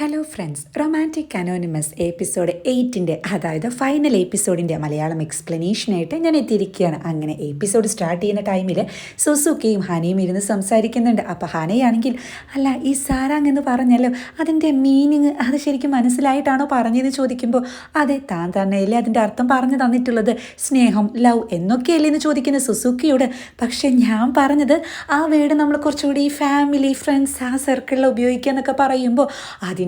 Hello friends romantic anonymous episode എയ്റ്റിന്റെ അതായത് final എപ്പിസോഡിന്റെ Malayalam എക്സ്പ്ലനേഷനായിട്ട് ഞാൻ എത്തിയിരിക്കുകയാണ്. അങ്ങനെ എപ്പിസോഡ് സ്റ്റാർട്ട് ചെയ്യുന്ന ടൈമിൽ സുസുക്കയും ഹനയും ഇരുന്ന് സംസാരിക്കുന്നുണ്ട്. അപ്പോൾ ഹനയാണെങ്കിൽ അല്ല ഈ സാരാങ് എന്ന് പറഞ്ഞല്ലോ അതിന്റെ മീനിങ് അത് ശരിക്കും മനസ്സിലായിട്ടാണോ പറഞ്ഞതെന്ന് ചോദിക്കുമ്പോൾ അതെ താൻ തന്നെയല്ലേ അതിന്റെ അർത്ഥം പറഞ്ഞു തന്നിട്ടുള്ളത്. സ്നേഹം ലവ് എന്നൊക്കെയല്ലേ എന്ന് ചോദിക്കുന്ന സുസുക്കിയോട് പക്ഷേ ഞാൻ പറഞ്ഞത് ആ വേർഡ് നമ്മൾ കുറച്ചുകൂടി ഫാമിലി ഫ്രണ്ട്സ് ആ സർക്കിളിൽ ഉപയോഗിക്കുക എന്നൊക്കെ പറയുമ്പോൾ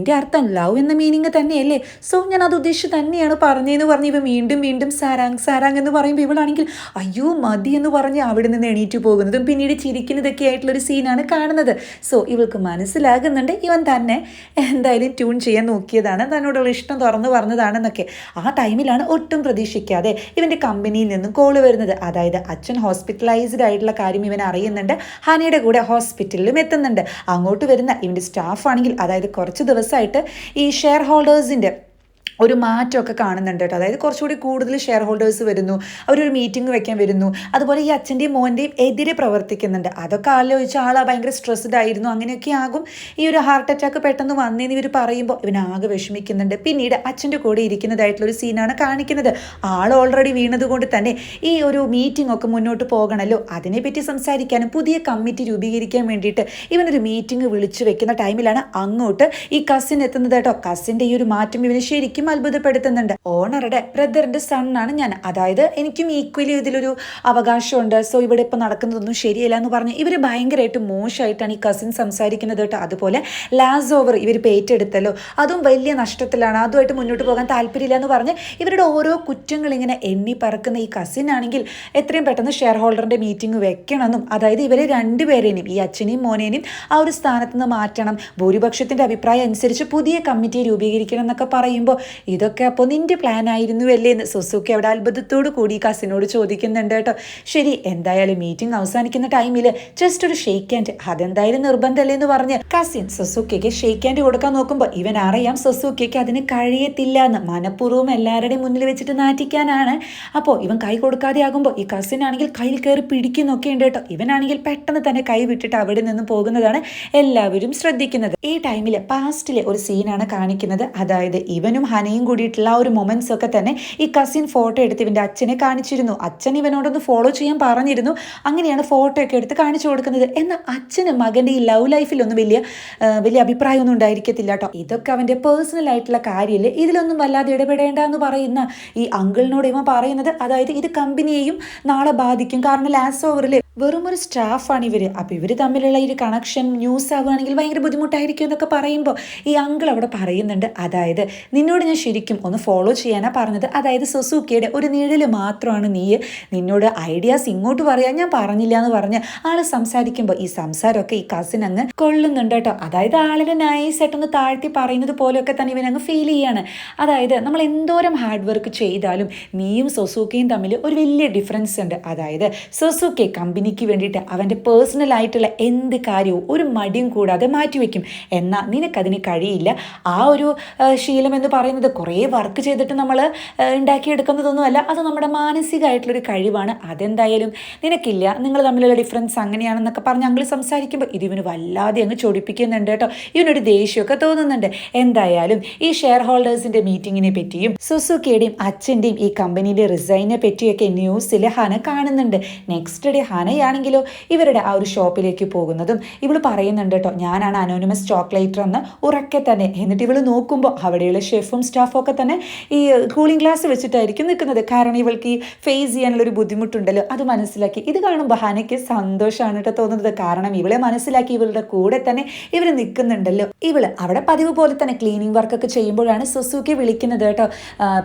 അതിന്റെ അർത്ഥം ലവ് എന്ന മീനിങ് തന്നെയല്ലേ? സോ ഞാൻ അത് ഉദ്ദേശിച്ച് തന്നെയാണ് പറഞ്ഞതെന്ന് പറഞ്ഞ് ഇവ വീണ്ടും വീണ്ടും സാരാങ് സാരാങ് എന്ന് പറയുമ്പോൾ ഇവളാണെങ്കിൽ അയ്യോ മതി എന്ന് പറഞ്ഞ് അവിടെ നിന്ന് എണീറ്റ് പോകുന്നതും പിന്നീട് ചിരിക്കുന്നതൊക്കെ ആയിട്ടുള്ളൊരു സീനാണ് കാണുന്നത്. സോ ഇവൾക്ക് മനസ്സിലാകുന്നുണ്ട് ഇവൻ തന്നെ എന്തായാലും ട്യൂൺ ചെയ്യാൻ നോക്കിയതാണ് തന്നോടുള്ള ഇഷ്ടം തുറന്നു പറഞ്ഞതാണെന്നൊക്കെ. ആ ടൈമിലാണ് ഒട്ടും പ്രതീക്ഷിക്കാതെ ഇവന്റെ കമ്പനിയിൽ നിന്നും കോൾ വരുന്നത്. അതായത് അച്ഛൻ ഹോസ്പിറ്റലൈസ്ഡ് ആയിട്ടുള്ള കാര്യം ഇവൻ അറിയുന്നുണ്ട്. ഹനയുടെ കൂടെ ഹോസ്പിറ്റലിലും എത്തുന്നുണ്ട്. അങ്ങോട്ട് വരുന്ന ഇവന്റെ സ്റ്റാഫ് ആണെങ്കിൽ അതായത് കുറച്ച് ദിവസമായിട്ട് ഈ ഷെയർ ഹോൾഡേഴ്സിന്റെ ഒരു മാറ്റമൊക്കെ കാണുന്നുണ്ട് കേട്ടോ. അതായത് കുറച്ചുകൂടി കൂടുതൽ ഷെയർ ഹോൾഡേഴ്സ് വരുന്നു അവരൊരു മീറ്റിംഗ് വെക്കാൻ വരുന്നു. അതുപോലെ ഈ അച്ഛന്റെയും മോന്റെയും എതിരെ പ്രവർത്തിക്കുന്നുണ്ട്. അതൊക്കെ ആലോചിച്ച ആൾ ഭയങ്കര സ്ട്രെസ്ഡ് ആയിരുന്നു. അങ്ങനെയൊക്കെ ആകും. ഈ ഒരു ഹാർട്ട് അറ്റാക്ക് പെട്ടെന്ന് വന്നേന്ന് ഇവർ പറയുമ്പോൾ ഇവൻ ആകെ വിഷമിക്കുന്നുണ്ട്. പിന്നീട് അച്ഛന്റെ കൂടെ ഇരിക്കുന്നതായിട്ടുള്ള ഒരു സീനാണ് കാണിക്കുന്നത്. ആൾ ഓൾറെഡി വീണതുകൊണ്ട് തന്നെ ഈ ഒരു മീറ്റിംഗ് ഒക്കെ മുന്നോട്ട് പോകണമല്ലോ അതിനെപ്പറ്റി സംസാരിക്കാനും പുതിയ കമ്മിറ്റി രൂപീകരിക്കാൻ വേണ്ടിയിട്ട് ഇവനൊരു മീറ്റിംഗ് വിളിച്ചു വെക്കുന്ന ടൈമിലാണ് അങ്ങോട്ട് ഈ കസിൻ എത്തുന്നത് കേട്ടോ. കസിന്റെ ഈ ഒരു മാറ്റം ഇവന് ശരിക്കും അത്ഭുതപ്പെടുത്തുന്നുണ്ട്. ഓണറുടെ ബ്രദറിന്റെ സണ്ണാണ് ഞാൻ. അതായത് എനിക്കും ഈക്വലി ഇതിലൊരു അവകാശമുണ്ട്. സോ ഇവിടെ ഇപ്പോൾ നടക്കുന്നതൊന്നും ശരിയല്ല എന്ന് പറഞ്ഞ് ഇവർ ഭയങ്കരമായിട്ട് മോശമായിട്ടാണ് ഈ കസിൻ സംസാരിക്കുന്നത് കേട്ടോ. അതുപോലെ ലാസ് ഓവർ ഇവർ പേറ്റെടുത്തല്ലോ. അതും വലിയ നഷ്ടത്തിലാണ്. അതുമായിട്ട് മുന്നോട്ട് പോകാൻ താല്പര്യമില്ല എന്ന് പറഞ്ഞ് ഇവരുടെ ഓരോ കുറ്റങ്ങൾ ഇങ്ങനെ എണ്ണി പറക്കുന്ന ഈ കസിൻ ആണെങ്കിൽ എത്രയും പെട്ടെന്ന് ഷെയർ ഹോൾഡറിന്റെ മീറ്റിംഗ് വെക്കണമെന്നും അതായത് ഇവരെ രണ്ടുപേരെയും ഈ അച്ഛനെയും മോനേനെയും ആ ഒരു സ്ഥാനത്ത് നിന്ന് മാറ്റണം. ഭൂരിപക്ഷത്തിന്റെ അഭിപ്രായം അനുസരിച്ച് പുതിയ കമ്മിറ്റി രൂപീകരിക്കണം എന്നൊക്കെ പറയുമ്പോൾ ഇതൊക്കെ അപ്പോൾ നിന്റെ പ്ലാൻ ആയിരുന്നു അല്ലേ എന്ന് സുസുക്കി അവിടെ അത്ഭുതത്തോടു കൂടി കസിനോട് ചോദിക്കുന്നുണ്ട് കേട്ടോ. ശരി എന്തായാലും മീറ്റിംഗ് അവസാനിക്കുന്ന ടൈമിൽ ജസ്റ്റ് ഒരു ഷെയ്ക്ക് ഹാൻഡ് അതെന്തായാലും നിർബന്ധമല്ലേ എന്ന് പറഞ്ഞ് കസിൻ സുസുക്കിക്ക് ഷെയ്ക്ക് ഹാൻഡ് കൊടുക്കാൻ നോക്കുമ്പോൾ ഇവൻ അറിയാം സുസുക്കിക്ക് അതിന് കഴിയത്തില്ല എന്ന്. മനഃപൂർവം എല്ലാവരുടെയും മുന്നിൽ വെച്ചിട്ട് നാറ്റിക്കാനാണ്. അപ്പോൾ ഇവൻ കൈ കൊടുക്കാതെ ആകുമ്പോൾ ഈ കസിൻ ആണെങ്കിൽ കയ്യിൽ കയറി പിടിക്കുന്നൊക്കെ ഉണ്ട് കേട്ടോ. ഇവനാണെങ്കിൽ പെട്ടെന്ന് തന്നെ കൈ വിട്ടിട്ട് അവിടെ നിന്ന് പോകുന്നതാണ് എല്ലാവരും ശ്രദ്ധിക്കുന്നത്. ഈ ടൈമിൽ പാസ്റ്റിലെ ഒരു സീനാണ് കാണിക്കുന്നത്. അതായത് ഇവനും ഹനയും കൂടിയിട്ടുള്ള ആ ഒരു മൊമെന്റ്സ് ഒക്കെ തന്നെ ഈ കസിൻ ഫോട്ടോ എടുത്ത് ഇവന്റെ അച്ഛനെ കാണിച്ചിരുന്നു. അച്ഛൻ ഇവനോടൊന്ന് ഫോളോ ചെയ്യാൻ പറഞ്ഞിരുന്നു. അങ്ങനെയാണ് ഫോട്ടോ ഒക്കെ എടുത്ത് കാണിച്ചു കൊടുക്കുന്നത്. എന്നാൽ അച്ഛന് മകന്റെ ഈ ലവ് ലൈഫിലൊന്നും വലിയ വലിയ അഭിപ്രായമൊന്നും ഉണ്ടായിരിക്കത്തില്ല കേട്ടോ ഇതൊക്കെ അവന്റെ പേഴ്സണൽ ആയിട്ടുള്ള കാര്യമില്ല ഇതിലൊന്നും വല്ലാതെ ഇടപെടേണ്ട എന്ന് പറയുന്ന ഈ അങ്കിളിനോട് ഇവൻ പറയുന്നത് അതായത് ഇത് കമ്പനിയെയും നാളെ ബാധിക്കും. കാരണം ലാസ്റ്റ് ഓവറിൽ വെറും ഒരു സ്റ്റാഫാണ് ഇവർ അപ്പോൾ ഇവർ തമ്മിലുള്ള ഒരു കണക്ഷൻ ന്യൂസ് ആവുകയാണെങ്കിൽ ഭയങ്കര ബുദ്ധിമുട്ടായിരിക്കും എന്നൊക്കെ പറയുമ്പോൾ ഈ അങ്കിൾ അവിടെ പറയുന്നുണ്ട്. അതായത് നിന്നോട് ഞാൻ ശരിക്കും ഒന്ന് ഫോളോ ചെയ്യാനാണ് പറഞ്ഞത്? അതായത് സുസൂക്കിയുടെ ഒരു നിഴൽ മാത്രമാണ് നീ. നിന്നോട് ഐഡിയാസ് ഇങ്ങോട്ട് പറയാൻ ഞാൻ പറഞ്ഞില്ല എന്ന് പറഞ്ഞ് ആൾ സംസാരിക്കുമ്പോൾ ഈ സംസാരമൊക്കെ ഈ കസിൻ അങ്ങ് കൊള്ളുന്നുണ്ട് കേട്ടോ. അതായത് ആളിനെ നൈസായിട്ടൊന്ന് താഴ്ത്തി പറയുന്നത് പോലെയൊക്കെ തന്നെ ഇവൻ അങ്ങ് ഫീൽ ചെയ്യാണ്. അതായത് നമ്മൾ എന്തോരം ഹാർഡ് വർക്ക് ചെയ്താലും നീയും സൊസൂക്കയും തമ്മിൽ ഒരു വലിയ ഡിഫറൻസ് ഉണ്ട്. അതായത് സൊസൂക്കെ കമ്പനിക്ക് വേണ്ടിയിട്ട് അവന്റെ പേഴ്സണലായിട്ടുള്ള എന്ത് കാര്യവും ഒരു മടിയും കൂടാതെ മാറ്റിവെക്കും എന്നാൽ നിനക്കതിന് കഴിയില്ല. ആ ഒരു ശീലം എന്ന് പറയുന്നത് കുറേ വർക്ക് ചെയ്തിട്ട് നമ്മൾ ഉണ്ടാക്കിയെടുക്കുന്നതൊന്നുമല്ല. അത് നമ്മുടെ മാനസികമായിട്ടുള്ളൊരു കഴിവാണ്. അതെന്തായാലും നിനക്കില്ല. നിങ്ങൾ തമ്മിലുള്ള ഡിഫറൻസ് അങ്ങനെയാണെന്നൊക്കെ പറഞ്ഞ് ഞങ്ങൾ സംസാരിക്കുമ്പോൾ ഇത് ഇവന് വല്ലാതെ അങ്ങ് ചൊടിപ്പിക്കുന്നുണ്ട് കേട്ടോ. ഇവനൊരു ദേഷ്യമൊക്കെ തോന്നുന്നുണ്ട്. എന്തായാലും ഈ ഷെയർ ഹോൾഡേഴ്സിന്റെ മീറ്റിങ്ങിനെ പറ്റിയും സുസുക്കിയുടെയും അച്ഛന്റെയും ഈ കമ്പനിയുടെ റിസൈനെ പറ്റിയൊക്കെ ന്യൂസിൽ ഹന കാണുന്നുണ്ട്. നെക്സ്റ്റ് ഡേ ഹനയാണെങ്കിലോ ഇവരുടെ ആ ഒരു ഷോപ്പിലേക്ക് പോകുന്നതും. ഇവൾ പറയുന്നുണ്ട് കേട്ടോ ഞാനാണ് അനോണിമസ് ചോക്ലേറ്റർ എന്ന് ഉറക്കെ തന്നെ. എന്നിട്ട് ഇവൾ നോക്കുമ്പോൾ അവിടെയുള്ള ഷെഫും സ്റ്റാഫും ഒക്കെ തന്നെ ഈ കൂളിംഗ് ഗ്ലാസ് വെച്ചിട്ടായിരിക്കും നിൽക്കുന്നത് കാരണം ഇവൾക്ക് ഈ ഫേസ് ചെയ്യാനുള്ള ഒരു ബുദ്ധിമുട്ടുണ്ടല്ലോ. അത് മനസ്സിലാക്കി. ഇത് കാണുമ്പോൾ ഹനയ്ക്ക് സന്തോഷമാണ് കേട്ടോ തോന്നുന്നത്. കാരണം ഇവളെ മനസ്സിലാക്കി ഇവളുടെ കൂടെ തന്നെ ഇവർ നിൽക്കുന്നുണ്ടല്ലോ ഇവൾ അവിടെ പതിവ് പോലെ തന്നെ ക്ലീനിങ് വർക്കൊക്കെ ചെയ്യുമ്പോഴാണ് സുസുക്കി വിളിക്കുന്നത് കേട്ടോ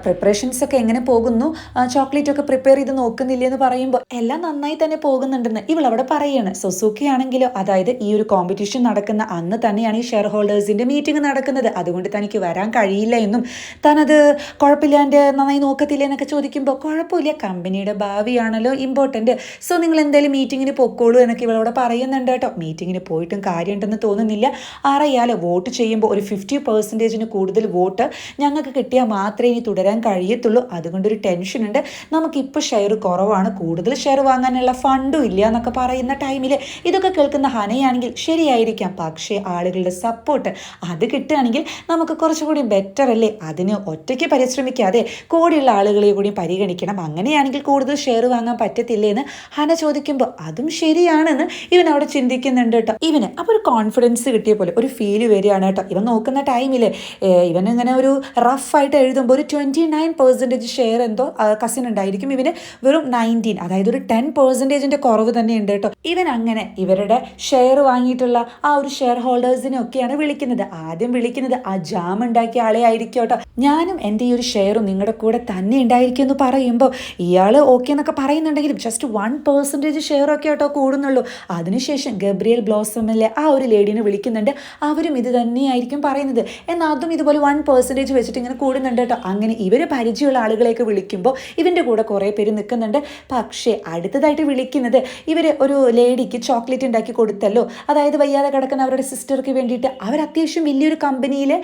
പ്രിപ്പറേഷൻസ് ഒക്കെ എങ്ങനെ പോകുന്നു? ചോക്ലേറ്റ് ഒക്കെ പ്രിപ്പയർ ചെയ്ത് നോക്കുന്നില്ല എന്ന് പറയുമ്പോൾ എല്ലാം നന്നായി തന്നെ പോകുന്നുണ്ടെന്ന് ഇവൾ അവിടെ പറയാണ്. സൊസൂക്കി ആണെങ്കിലോ അതായത് ഈ ഒരു കോമ്പറ്റീഷൻ നടക്കുന്ന അന്ന് തന്നെയാണ് ഈ ഷെയർ ഹോൾഡേഴ്സിന്റെ മീറ്റിംഗ് നടക്കുന്നത്. അതുകൊണ്ട് തനിക്ക് വരാൻ കഴിയില്ല എന്നും തനത് കുഴപ്പമില്ലാണ്ട് നന്നായി നോക്കത്തില്ല എന്നൊക്കെ ചോദിക്കുമ്പോൾ കുഴപ്പമില്ല കമ്പനിയുടെ ഭാവിയാണല്ലോ ഇമ്പോർട്ടന്റ് സോ നിങ്ങൾ എന്തായാലും മീറ്റിങ്ങിന് പൊക്കോളൂ എന്നൊക്കെ ഇവളവിടെ പറയുന്നുണ്ട് കേട്ടോ. മീറ്റിങ്ങിന് പോയിട്ടും കാര്യമുണ്ടെന്ന് തോന്നുന്നില്ല. അറിയാലോ വോട്ട് ചെയ്യുമ്പോൾ ഒരു ഫിഫ്റ്റി പെർസെന്റേജിന് കൂടുതൽ വോട്ട് ഞങ്ങൾക്ക് കിട്ടിയാൽ മാത്രമേ ഇനി തുടരാൻ കഴിയത്തുള്ളൂ. അതുകൊണ്ടൊരു ടെൻഷൻ ഉണ്ട്. നമുക്കിപ്പോൾ ഷെയർ കുറവാണ്. കൂടുതൽ ഷെയർ വാങ്ങാനുള്ള ഫണ്ടും ഇല്ല എന്നൊക്കെ പറയുന്ന ടൈമിൽ ഇതൊക്കെ കേൾക്കുന്ന ഹനയാണെങ്കിൽ ശരിയായിരിക്കാം. പക്ഷേ ആളുകളുടെ സപ്പോർട്ട് അത് കിട്ടുകയാണെങ്കിൽ നമുക്ക് കുറച്ചുകൂടി ബെറ്റർ അല്ലേ? അതിന് ഒറ്റയ്ക്ക് പരിശ്രമിക്കാതെ കൂടെയുള്ള ആളുകളെ കൂടി പരിഗണിക്കണം. അങ്ങനെയാണെങ്കിൽ കൂടുതൽ ഷെയർ വാങ്ങാൻ പറ്റത്തില്ലേ എന്ന് ഹന ചോദിക്കുമ്പോൾ അതും ശരിയാണെന്ന് ഇവൻ അവിടെ ചിന്തിക്കുന്നുണ്ട് കേട്ടോ. ഇവന് അപ്പോൾ ഒരു കോൺഫിഡൻസ് കിട്ടിയ പോലെ ഒരു ഫീൽ വരികയാണ് കേട്ടോ. ഇവൻ നോക്കുന്ന ടൈമിൽ ഇവൻ ഇങ്ങനെ ഒരു റഫായിട്ട് എഴുതുമ്പോൾ ഒരു ട്വന്റി നയൻ പെർസെന്റേജ് ഷെയർ എന്തോ കസിൻ ഉണ്ടായിരിക്കും. ഇവന് വെറും നയന്റീൻ അതായത് ഒരു ടെൻ പെർസെന്റേജിന്റെ കുറവ് തന്നെ ഉണ്ട് കേട്ടോ. ഇവൻ അങ്ങനെ ഇവരുടെ ഷെയർ വാങ്ങിയിട്ടുള്ള ആ ഒരു ഷെയർ ഹോൾഡേഴ്സിനെ ഒക്കെയാണ് വിളിക്കുന്നത്. ആദ്യം വിളിക്കുന്നത് ആ ജാം ഉണ്ടാക്കിയ ആളെ ആയിരിക്കും കേട്ടോ. ഞാനും എന്റെ ഈ ഒരു ഷെയറും നിങ്ങളുടെ കൂടെ തന്നെ ഉണ്ടായിരിക്കും എന്ന് പറയുമ്പോൾ ഇയാൾ ഓക്കെ എന്നൊക്കെ പറയുന്നുണ്ടെങ്കിലും ജസ്റ്റ് വൺ പെർസെന്റേജ് ഷെയർ ഒക്കെ കേട്ടോ കൂടുന്നുള്ളൂ. അതിനുശേഷം ഗബ്രിയൽ ബ്ലോസമിലെ ആ ഒരു ലേഡീനെ വിളിക്കുന്നുണ്ട്. അവരും ഇത് തന്നെയായിരിക്കും പറയുന്നത്. എന്നാൽ അതും ഇതുപോലെ വൺ പെർസെന്റേജ് വെച്ചിട്ട് ഇങ്ങനെ കൂടുന്നുണ്ട് കേട്ടോ. അങ്ങനെ ഇവർ പരിചയമുള്ള ആളുകളെയൊക്കെ വിളിക്കുമ്പോൾ ഇവന്റെ കൂടെ കുറേ പേര് നിൽക്കുന്നുണ്ട്. പക്ഷേ അടുത്തതായിട്ട് വിളിക്കുന്നത് ഇവർ ഒരു ലേഡിക്ക് ചോക്ലേറ്റ് ഉണ്ടാക്കി കൊടുത്തല്ലോ. അതായത് വയ്യാതെ കിടക്കുന്ന അവരുടെ സിസ്റ്റർക്ക് വേണ്ടിയിട്ട് അവർ അത്യാവശ്യം വലിയൊരു കമ്പനിയിലെ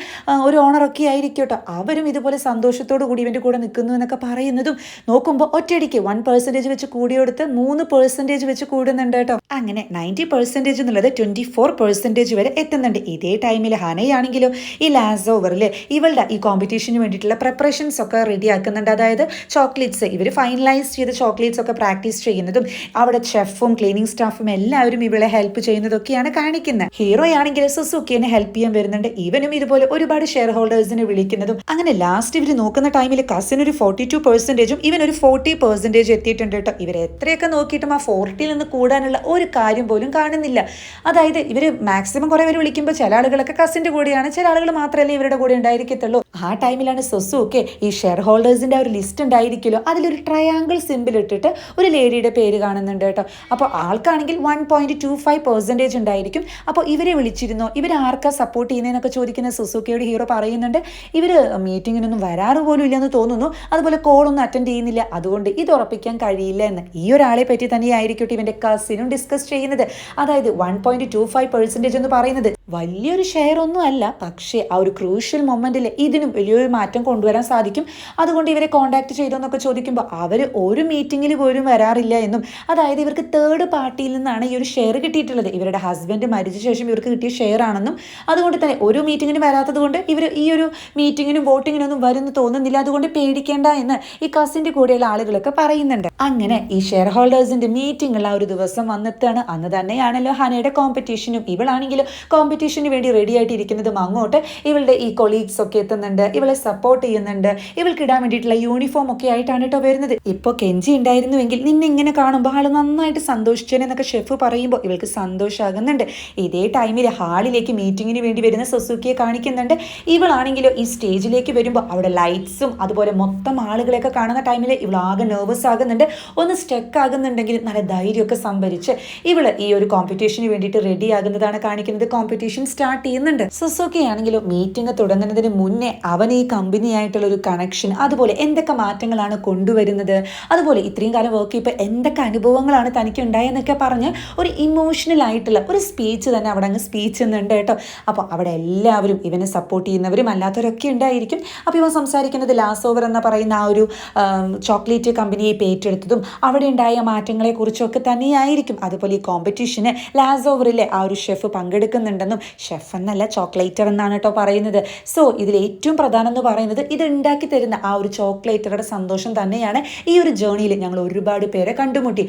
ഒരു ഓണറൊക്കെ ആയിരിക്കും കേട്ടോ അവരും ഇതുപോലെ സന്തോഷത്തോടു കൂടി ഇവന്റെ കൂടെ നിൽക്കുന്നു എന്നൊക്കെ പറയുന്നതും നോക്കുമ്പോൾ ഒറ്റയടിക്ക് വൺ പെർസെന്റേജ് വെച്ച് കൂടി കൂടിയെടുത്ത് മൂന്ന് പെർസെന്റേജ് വെച്ച് കൂടുന്നുണ്ട് കേട്ടോ അങ്ങനെ നയന്റി പെർസെന്റേജ് എന്നുള്ളത് ട്വന്റി ഫോർ പെർസെന്റേജ് വരെ എത്തുന്നുണ്ട്. ഇതേ ടൈമിൽ ഹനയാണെങ്കിലോ ഈ ലാസ് ഓവറിൽ ഇവളുടെ ഈ കോമ്പറ്റീഷന് വേണ്ടിയിട്ടുള്ള പ്രിപ്പറേഷൻസ് ഒക്കെ റെഡി ആക്കുന്നുണ്ട്. അതായത് ചോക്ലേറ്റ്സ് ഇവർ ഫൈനലൈസ് ചെയ്ത് ചോക്ലേറ്റ്സ് ഒക്കെ പ്രാക്ടീസ് ചെയ്യുന്നതും അവിടെ ഷെഫും ക്ലീനിങ് സ്റ്റാഫും എല്ലാവരും ഇവളെ ഹെൽപ്പ് ചെയ്യുന്നതൊക്കെയാണ് കാണിക്കുന്നത്. ഹീറോ ആണെങ്കിൽ സുസുക്കിനെ ഹെൽപ്പ് ചെയ്യാൻ വരുന്നുണ്ട്. ഇവനും ഇതുപോലെ ഒരുപാട് ഷെയർ ഹോൾഡേഴ്സിനെ വിളിക്കുന്നതും അങ്ങനെ ലാസ്റ്റ് ഇവർ നോക്കുന്ന ടൈമിൽ കസിൻ ഒരു ഫോർട്ടി ടു പെർസെന്റേജും ഇവൻ ഒരു ഫോർട്ടി പെർസെന്റേജ് എത്തിയിട്ടുണ്ട് കേട്ടോ. ഇവരെ എത്രയൊക്കെ നോക്കിയിട്ടും ആ ഫോർട്ടിയിൽ നിന്ന് കൂടാനുള്ള ഒരു കാര്യം പോലും കാണുന്നില്ല. അതായത് ഇവർ മാക്സിമം കുറേ പേര് വിളിക്കുമ്പോൾ ചില ആളുകളൊക്കെ കസിന്റെ കൂടെയാണ്. ചില ആളുകൾ മാത്രമല്ലേ ഇവരുടെ കൂടെ ഉണ്ടായിരിക്കത്തുള്ളൂ. ആ ടൈമിലാണ് സൊസുക്കെ ഈ ഷെയർ ഹോൾഡേഴ്സിന്റെ ഒരു ലിസ്റ്റ് ഉണ്ടായിരിക്കുമല്ലോ. അതിലൊരു ട്രയാങ്കിൾ സിമ്പിൾ ഇട്ടിട്ട് ഒരു ലേഡിയുടെ പേര് കാണുന്നുണ്ട് കേട്ടോ. അപ്പോൾ ആൾക്കാണെങ്കിൽ one point two five percentage ഉണ്ടായിരിക്കും. അപ്പോൾ ഇവരെ വിളിച്ചിരുന്നോ? ഇവർ ആർക്കാ സപ്പോർട്ട് ചെയ്യുന്നതെന്നൊക്കെ ചോദിക്കുന്ന സുസുക്കിയുടെ ഹീറോ പറയുന്നുണ്ട്. ഇവർ മീറ്റിങ്ങിനൊന്നും വരാറ് പോലും ഇല്ലെന്ന് തോന്നുന്നു. അതുപോലെ കോളൊന്നും അറ്റൻഡ് ചെയ്യുന്നില്ല. അതുകൊണ്ട് ഇത് ഉറപ്പിക്കാൻ കഴിയില്ല എന്ന്. ഈ ഒരാളെ പറ്റി തന്നെയായിരിക്കട്ടെ ഇവന്റെ കസിനും ഡിസ്കസ് ചെയ്യുന്നത്. അതായത് one point two five percentage എന്ന് പറയുന്നത്. വലിയൊരു ഷെയർ ഒന്നും അല്ല. പക്ഷേ ആ ഒരു ക്രൂഷ്യൽ മൊമെന്റിൽ ഇതിനും വലിയൊരു മാറ്റം കൊണ്ടുവരാൻ സാധിക്കും. അതുകൊണ്ട് ഇവരെ കോൺടാക്ട് ചെയ്തോന്നൊക്കെ ചോദിക്കുമ്പോൾ അവർ ഒരു മീറ്റിങ്ങിൽ പോലും വരാറില്ല എന്നും. അതായത് ഇവർക്ക് തേർഡ് പാർട്ടിയിൽ നിന്നാണ് ഈ ഒരു ഷെയർ കിട്ടിയിട്ടുള്ളത്. ഇവരുടെ ഹസ്ബൻഡ് മരിച്ച ശേഷം ഇവർക്ക് കിട്ടിയ ഷെയർ ആണെന്നും അതുകൊണ്ട് തന്നെ ഒരു മീറ്റിങ്ങിന് വരാത്തത് കൊണ്ട് ഇവർ ഈ ഒരു മീറ്റിങ്ങിനും വോട്ടിങ്ങിനൊന്നും വരുന്നു തോന്നുന്നില്ല. അതുകൊണ്ട് പേടിക്കേണ്ട എന്ന് ഈ കസിന്റെ കൂടെയുള്ള ആളുകളൊക്കെ പറയുന്നുണ്ട്. അങ്ങനെ ഈ ഷെയർ ഹോൾഡേഴ്സിന്റെ മീറ്റിംഗ് ആ ഒരു ദിവസം വന്നെത്താണ്. അന്ന് തന്നെയാണല്ലോ ഹനയുടെ കോമ്പറ്റീഷനും ഇവളാണെങ്കിൽ കോമ്പറ്റീഷന് വേണ്ടി റെഡി ആയിട്ടിരിക്കുന്നതും അങ്ങോട്ട് ഇവളുടെ ഈ കൊളീഗ്സ് ഒക്കെ എത്തുന്നുണ്ട്. ഇവളെ സപ്പോർട്ട് ചെയ്യുന്നുണ്ട്. ഇവൾക്ക് ഇടാൻ വേണ്ടിയിട്ടുള്ള യൂണിഫോം ഒക്കെ ആയിട്ടാണ് കേട്ടോ വരുന്നത്. ഇപ്പോൾ കെഞ്ചി ഉണ്ടായിരുന്നുവെങ്കിൽ നിന്നെ ഇങ്ങനെ കാണുമ്പോൾ ആൾ നന്നായിട്ട് സന്തോഷിച്ചേനെ എന്നൊക്കെ ഷെഫ് പറയുമ്പോൾ ഇവൾക്ക് സന്തോഷമാകുന്നുണ്ട് ഇതേ ടൈമിൽ ഹാളിലേക്ക് മീറ്റിങ്ങിന് വേണ്ടി വരുന്ന സുസുക്കിയെ കാണിക്കുന്നുണ്ട്. ഇവളാണെങ്കിലും ഈ സ്റ്റേജിലേക്ക് വരുമ്പോൾ അവിടെ ലൈറ്റ്സും അതുപോലെ മൊത്തം ആളുകളെയൊക്കെ കാണുന്ന ടൈമിൽ ആകെ നെർവസ് ആകുന്നുണ്ട്. ഒന്ന് സ്റ്റക്ക് ആകുന്നുണ്ടെങ്കിൽ നല്ല ധൈര്യമൊക്കെ സംഭരിച്ച് ഇവൾ ഈ ഒരു കോമ്പറ്റീഷന് വേണ്ടിയിട്ട് റെഡി ആകുന്നതാണ് കാണിക്കുന്നത്. കോമ്പറ്റീഷൻ സ്റ്റാർട്ട് ചെയ്യുന്നുണ്ട്. സസൂക്കി ആണെങ്കിലോ മീറ്റിംഗ് തുടങ്ങുന്നതിന് മുന്നേ അവൻ ഈ കമ്പനിയായിട്ടുള്ള ഒരു കണക്ഷൻ അതുപോലെ എന്തൊക്കെ മാറ്റങ്ങളാണ് കൊണ്ടുവരുന്നത് അതുപോലെ ഇത്രയും കാലം വർക്ക് ചെയ്യുമ്പോൾ എന്തൊക്കെ അനുഭവങ്ങളാണ് തനിക്ക് ഉണ്ടായെന്നൊക്കെ പറഞ്ഞ് ഒരു ഇമോഷണൽ ആയിട്ടുള്ള ഒരു സ്പീച്ച് തന്നെ അവിടെ അങ്ങ് സ്പീച്ച് എന്നുണ്ട് കേട്ടോ. അപ്പോൾ അവിടെ എല്ലാവരും ഇവനെ സപ്പോർട്ട് ചെയ്യുന്നവരും അല്ലാത്തവരൊക്കെ ഉണ്ടായിരിക്കും. അപ്പോൾ ഇവൻ സംസാരിക്കുന്നത് ലാസ് ഓവർ എന്ന് പറയുന്ന ആ ഒരു ചോക്ലേറ്റ് കമ്പനിയെ പേറ്റെടുത്തതും അവിടെ ഉണ്ടായ മാറ്റങ്ങളെക്കുറിച്ചൊക്കെ തന്നെയായിരിക്കും. അതുപോലെ ഈ കോമ്പറ്റീഷന് ലാസ് ഓവറിലെ ആ ഒരു ഷെഫ് പങ്കെടുക്കുന്നുണ്ടെന്നും ഷെഫ് എന്നല്ല ചോക്ലേറ്റർ എന്നാണ് കേട്ടോ പറയുന്നത്. സോ ഇതിൽ ഏറ്റവും പ്രധാനം എന്ന് പറയുന്നത് ഇത് ഉണ്ടാക്കി തരുന്ന ആ ഒരു ചോക്ലേറ്ററുടെ സന്തോഷം തന്നെയാണ് ഈ ഒരു ജേണിയിൽ ഞങ്ങൾ ഒരുപാട് പേരെ കണ്ടുമുട്ടി.